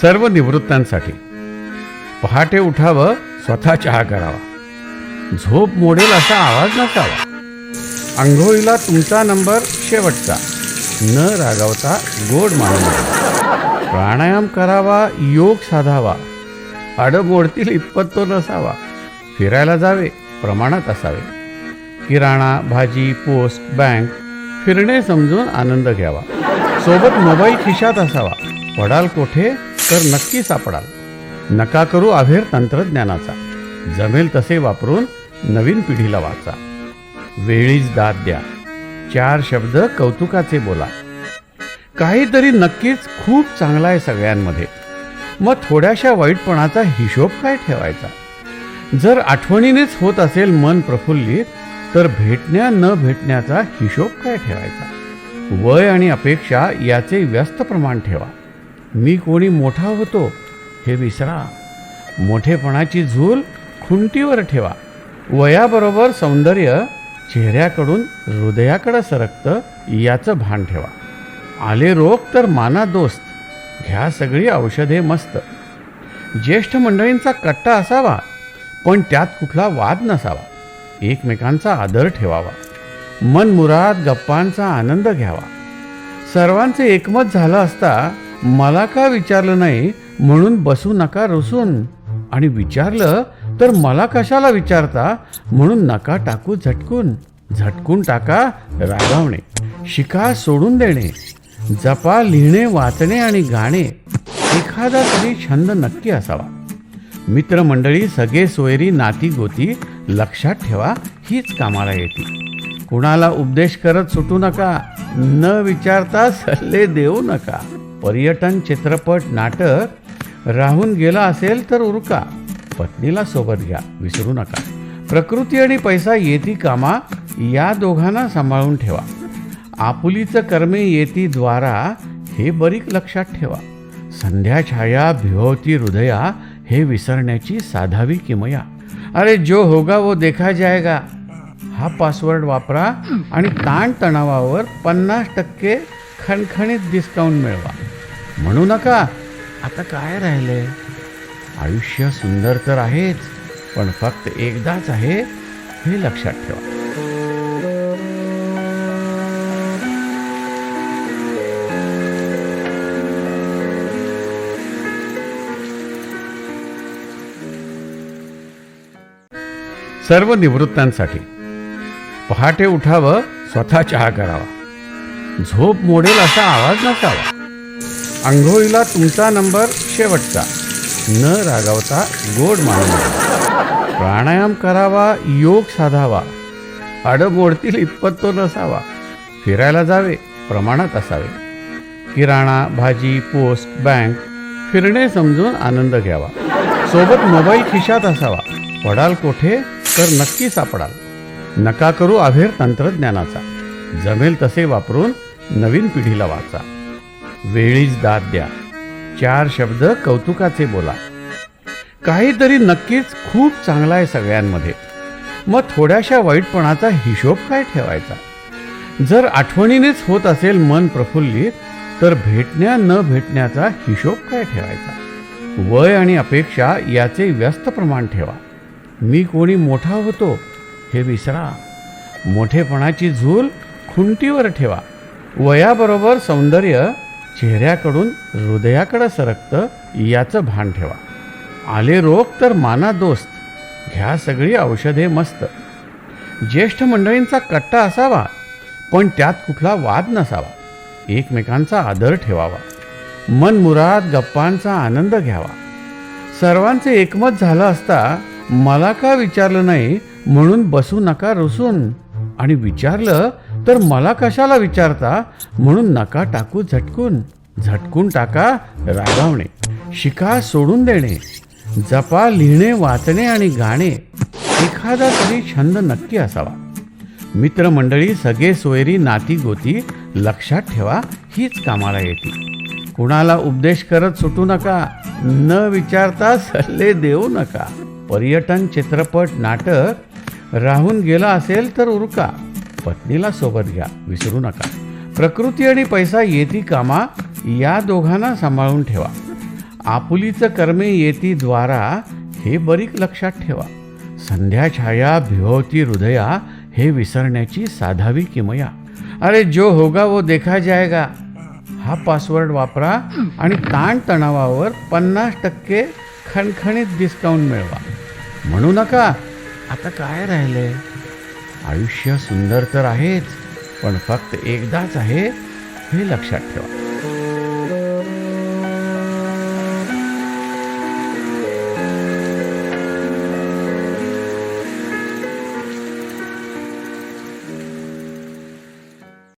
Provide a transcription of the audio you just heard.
सर्व निवृत्तांसाठी. पहाटे उठावं स्वतः चहा करावा. झोप मोडेल असा आवाज नसावा. आंघोळीला तुमचा नंबर शेवटचा. न रागावता गोड मानवा प्राणायाम करावा योग साधावा. आडं मोडतील इतपत तो नसावा. फिरायला जावे प्रमाणात असावे. किराणा भाजी पोस्ट बँक फिरणे समजून आनंद घ्यावा. सोबत मोबाईल खिशात असावा. पडाल कोठे? तर नक्की सापडाल. नका करू अभेर तंत्रज्ञानाचा. जमेल तसे वापरून नवीन पिढीला वाचा. वेळीच दाद द्या. चार शब्द कौतुकाचे बोला. काहीतरी नक्कीच खूप चांगला आहे सगळ्यांमध्ये. मग थोड्याशा वाईटपणाचा हिशोब काय ठेवायचा? जर आठवणीनेच होत असेल मन प्रफुल्लित तर भेटण्या न भेटण्याचा हिशोब काय ठेवायचा? वय आणि अपेक्षा याचे व्यस्त प्रमाण ठेवा. मी कोणी मोठा होतो हे विसरा. मोठेपणाची झूल खुंटीवर ठेवा. वयाबरोबर सौंदर्य चेहऱ्याकडून हृदयाकडं सरकतं याचं भान ठेवा. आले रोग तर माना दोस्त. घ्या सगळी औषधे मस्त. ज्येष्ठ मंडळींचा कट्टा असावा पण त्यात कुठला वाद नसावा. एकमेकांचा आदर ठेवावा. मनमुराद गप्पांचा आनंद घ्यावा. सर्वांचे एकमत झालं असता मला का विचारलं नाही? म्हणून बसू नका रुसून. आणि विचारलं तर मला कशाला विचारता? म्हणून नका टाकू झटकून. झटकून टाका रागावणे. शिका सोडून देणे. जपा लिहिणे वाचणे आणि गाणे. एखादा तरी छंद नक्की असावा. मित्रमंडळी सगळे सोयरी नाती गोती लक्षात ठेवा हीच कामाला येते. कुणाला उपदेश करत सुटू नका. न विचारता सल्ले देऊ नका. पर्यटन चित्रपट नाटक राहून गेला असेल तर उरका. पत्नीला सोबत घ्या विसरू नका. प्रकृती आणि पैसा येती कामा या दोघांना सांभाळून ठेवा. आपुलीचं कर्मे येती द्वारा हे बरीक लक्षात ठेवा. संध्या छाया भिवती हृदया हे विसरण्याची साधावी किमया. अरे जो होगा वो देखा जाएगा हा पासवर्ड वापरा आणि ताणतणावावर पन्नास टक्के खणखणीत डिस्काउंट मिळवा. म्हणू नका. आता काय राहिले? आयुष्य सुंदर तर आहेच पण फक्त एकदाच आहे हे लक्षात ठेवा. सर्व निवृत्तांसाठी पहाटे उठावं स्वतः चहा करावा. झोप मोडेल असा आवाज नसावा. आंघोळीला तुमचा नंबर शेवटचा. न रागावता गोड मानवा प्राणायाम करावा योग साधावा. आडं मोडतील इतपत तो नसावा. फिरायला जावे प्रमाणात असावे. किराणा भाजी पोस्ट बँक फिरणे समजून आनंद घ्यावा. सोबत मोबाईल खिशात असावा. पडाल कोठे तर नक्की सापडाल. नका करू अभेर तंत्रज्ञानाचा. जमेल तसे वापरून नवीन पिढीला वाचा. वेळीच दाद द्या. चार शब्द कौतुकाचे बोला. काहीतरी नक्कीच खूप चांगला आहे सगळ्यांमध्ये. मग थोड्याशा वाईटपणाचा हिशोब काय ठेवायचा? जर आठवणीनेच होत असेल मन प्रफुल्लित तर भेटण्या न भेटण्याचा हिशोब काय ठेवायचा? वय आणि अपेक्षा याचे व्यस्त प्रमाण ठेवा. मी कोणी मोठा होतो हे विसरा. मोठेपणाची झूल खुंटीवर ठेवा. वयाबरोबर सौंदर्य चेहऱ्याकडून हृदयाकडं सरकतं याचं भान ठेवा. आले रोग तर माना दोस्त घ्या सगळी औषधे मस्त. ज्येष्ठ मंडळींचा कट्टा असावा पण त्यात कुठला वाद नसावा. एकमेकांचा आदर ठेवावा. मनमुराद गप्पांचा आनंद घ्यावा. सर्वांचे एकमत झालं असता मला का विचारलं नाही म्हणून बसू नका रुसून. आणि विचारलं तर मला कशाला विचारता? म्हणून नका टाकू झटकून. झटकून टाका रागावणे. शिका सोडून देणे. जपा लिहिणे वाचणे आणि गाणे. एखादा तरी छंद नक्की असावा. मित्रमंडळी सगळे सोयरी नाती गोती लक्षात ठेवा हीच कामाला येते. कुणाला उपदेश करत सुटू नका. न विचारता सल्ले देऊ नका. पर्यटन चित्रपट नाटक. राहून गेला असेल तर उरका. पत्नीला सोबत घ्या. विसरू नका. प्रकृती आणि पैसा येती कामा या दोघांना सांभाळून ठेवा. आपुलीचं कर्मे येती द्वारा हे बरीक लक्षात ठेवा. संध्या छाया भिवती हृदया हे विसरण्याची साधावी किमया. अरे जो होगा वो देखा जाएगा हा पासवर्ड वापरा आणि ताणतणावावर पन्नास टक्के खणखणीत डिस्काउंट मिळवा. म्हणू नका. आता काय राहिलंय आयुष्य सुंदर तर आहेच पण फक्त एकदाच आहे हे लक्षात ठेवा.